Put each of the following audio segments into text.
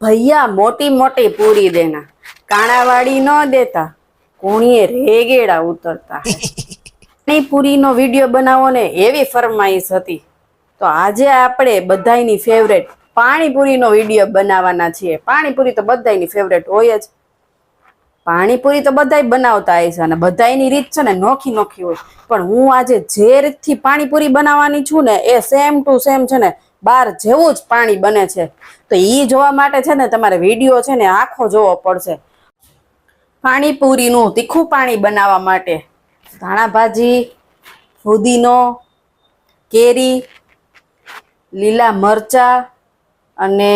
ભૈયા મોટી મોટી પૂરી દેના. કાણાવાળી ન દેતા, કોણીએ રેગેડા ઉતરતા. પાણીપુરીનો વીડિયો બનાવો ને એવી ફરમાઈશ હતી. તો આજે આપણે બધાયની ફેવરેટ પાણીપુરીનો વીડિયો બનાવવાના છીએ. પાણીપુરી તો બધાની ફેવરેટ હોય જ. પાણીપુરી તો બધાય બનાવતા હોય છે અને બધાયની રીત છે ને નોખી નોખી હોય. પણ હું આજે જે રીતથી પાણીપુરી બનાવવાની છું ને એ સેમ ટુ સેમ છે ને બાર જેવું જ પાણી બને છે. તો એ જોવા માટે છે ને તમારે વીડિયો છે ને આખો જોવો પડશે. પાણીપુરીનું તીખું પાણી બનાવવા માટે ધાણા ભાજી ફુદીનો, કેરી, લીલા મરચા અને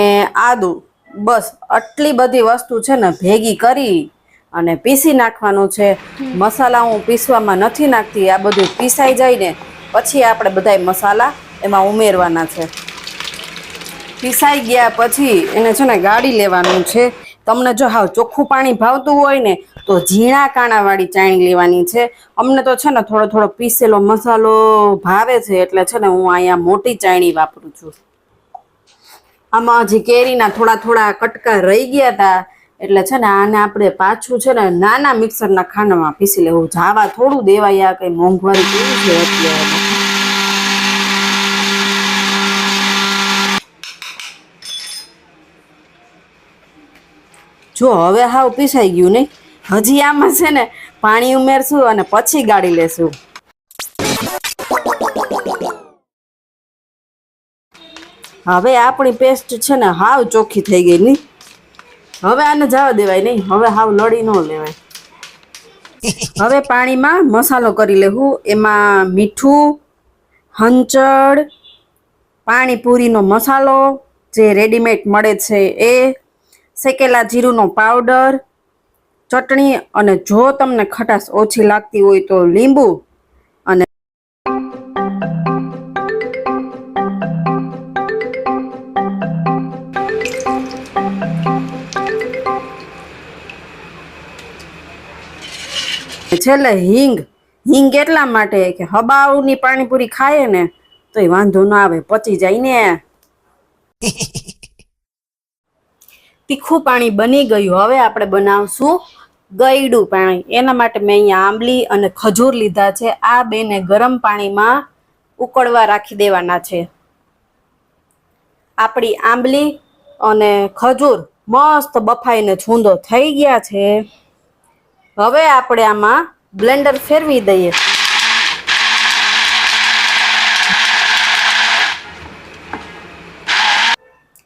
આદુ. બસ આટલી બધી વસ્તુ છે ને ભેગી કરી અને પીસી નાખવાનું છે. મસાલા હું પીસવામાં નથી નાખતી, આ બધું પીસાઈ જાય ને પછી આપણે બધા મસાલા એમાં ઉમેરવાના છે. પીસાઈ ગયા પછી એને છે ને ગાળી લેવાનું છે. તમને જો હાવ ચોખ્ખું પાણી ભાવતું હોય ને, તો ઝીણા કાણાવાળી ચાણી લેવાની છે. અમને તો છે ને થોડો થોડો પીસેલો મસાલો ભાવે છે, એટલે છે ને હું અહીંયા મોટી ચાણી વાપરું છું. આમાં હજી કેરીના થોડા થોડા કટકા રહી ગયા હતા એટલે છે ને આને આપણે પાછું છે ને નાના મિક્સરના ખાનામાં પીસી લેવું. જાવા થોડું દેવાય, આ કંઈ મોંઘવારી કેવી છે અત્યારે? જો હવે હાવ પીસાઈ ગયું નહીં? હજી આમાં છે ને પાણી ઉમેરશું અને પછી ગાળી લેશું. હવે આપણી પેસ્ટ છે ને હાવ ચોખ્ખી થઈ ગઈ નહીં હવે આને જવા દેવાય નહીં. હવે હાવ લડી ન લેવાય. હવે પાણીમાં મસાલો કરી લેવું એમાં મીઠું હંચડ પાણીપુરીનો મસાલો, જે રેડીમેડ મળે છે એ શેકેલા જીરુંનો પાવડર, ચટણી અને જો તમને ખટાશ ઓછી લાગતી હોય તો લીંબુ અને છેલ્લે હિંગ. હિંગ એટલા માટે કે હબાવની પાણીપુરી ખાય ને તો એ વાંધો ના આવે, પચી જાય ને. તીખું પાણી બની ગયું. હવે આપણે બનાવશું ગયડું પાણી. એના માટે મેં અહીંયા આંબલી અને ખજૂર લીધા છે. આ બેને ગરમ પાણીમાં ઉકળવા રાખી દેવાના છે. આપણી આંબલી અને ખજૂર મસ્ત બફાઈને છૂંદો થઈ ગયા છે. હવે આપણે આમાં બ્લેન્ડર ફેરવી દઈએ.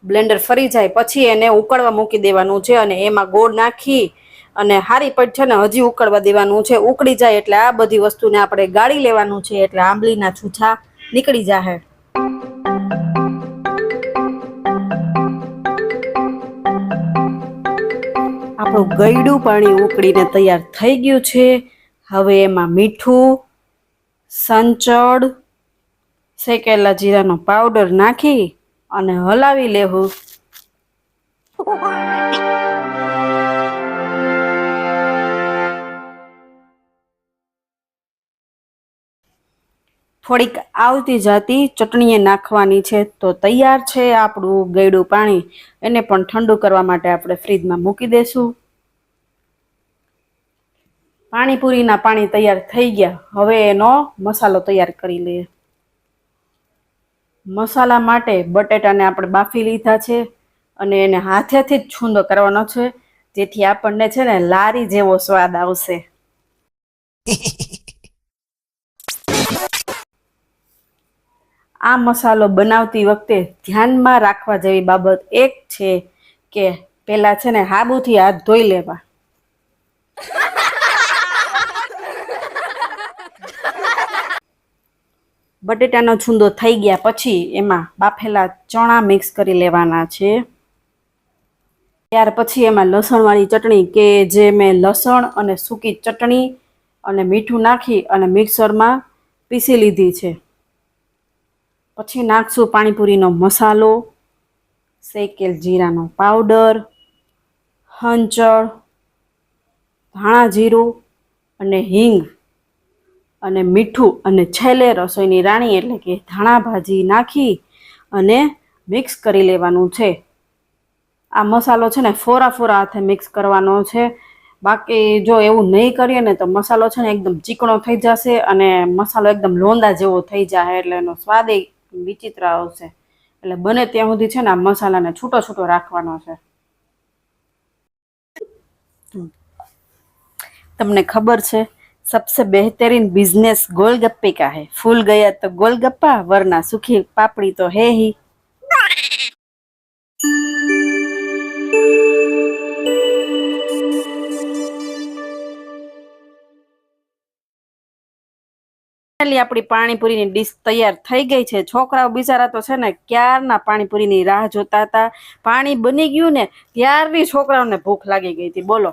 બ્લેન્ડર ફરી જાય, પછી એને ઉકળવા મૂકી દેવાનું છે અને એમાં ગોળ નાખી અને હારી પડ છે ને હજી ઉકળવા દેવાનું છે. ઉકળી જાય એટલે આ બધી વસ્તુને આપણે ગાળી લેવાનું છે એટલે આંબલીના છૂછા નીકળી જાહે. આપણું ગયડું પાણી ઉકળીને તૈયાર થઈ ગયું છે. હવે એમાં મીઠું, સંચળ, શેકેલા જીરાનો પાવડર નાખી અને હલાવી લેવું. થોડીક આવતી જાતી ચટણીએ નાખવાની છે તો તૈયાર છે આપણું ગળ્યું પાણી. એને પણ ઠંડુ કરવા માટે આપણે ફ્રીજમાં મૂકી દેશું. પાણીપુરીના પાણી તૈયાર થઈ ગયા. હવે એનો મસાલો તૈયાર કરી લઈએ. મસાલા માટે બટેટાને આપણે બાફી લીધા છે અને એને હાથેથી જ છૂંદો કરવાનો છે. જેથી આપણને છે ને લારી જેવો સ્વાદ આવશે. આ મસાલો બનાવતી વખતે ધ્યાનમાં રાખવા જેવી બાબત એક છે કે પહેલાં છે ને હાબુથી હાથ ધોઈ લેવા. બટેટાનો છૂંદો થઈ ગયા પછી એમાં બાફેલા ચણા મિક્સ કરી લેવાના છે. ત્યાર પછી એમાં લસણવાળી ચટણી કે જે મેં લસણ અને સૂકી ચટણી અને મીઠું નાખી અને મિક્સરમાં પીસી લીધી છે. પછી નાખશું પાણીપુરીનો મસાલો, શેકેલ જીરાનો પાવડર, હંચળ, ધાણા જીરું અને હિંગ. અને મીઠું અને છેલ્લે રસોઈની રાણી એટલે કે ધાણા ભાજી નાખી અને મિક્સ કરી લેવાનું છે. આ મસાલો છે ને ફોરા ફોરા હાથે મિક્સ કરવાનો છે. બાકી જો એવું નહીં કરીએ ને તો મસાલો છે ને એકદમ ચીકણો થઈ જશે અને મસાલો એકદમ લોંદા જેવો થઈ જાય એટલે એનો સ્વાદ વિચિત્ર આવશે. એટલે બને ત્યાં સુધી છે ને આ મસાલાને છૂટો છૂટો રાખવાનો છે. તમને ખબર છે सबसे बेहतरीन बिजनेस गोलगप्पे का है फूल गया तो गोलगप्पा वरना सूखी पापड़ी तो है ही Finally આપણી પાણીપુરીની ડીશ તૈયાર થઈ ગઈ છે છોકરાઓ બિચારા તો છે ને ક્યારના પાણીપુરીની રાહ જોતા હતા પાણી બની ગયું ને ત્યારની છોકરાઓને ભૂખ લાગી ગઈ હતી બોલો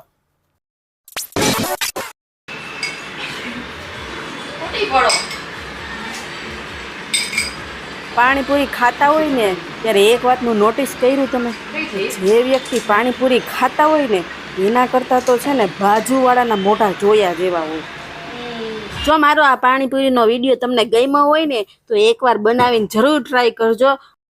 પાણીપુરી ખાતા હોય ને ત્યારે એક વાતનું નોટિસ કર્યું તમે. જે વ્યક્તિ પાણીપુરી ખાતા હોય ને એના કરતાં તો છે ને બાજુવાળાના મોઢા જોયા જેવા હોય. જો મારો આ પાણીપુરીનો વીડિયો તમને ગમ્યો હોય ને તો એકવાર બનાવીને જરૂર ટ્રાય કરજો.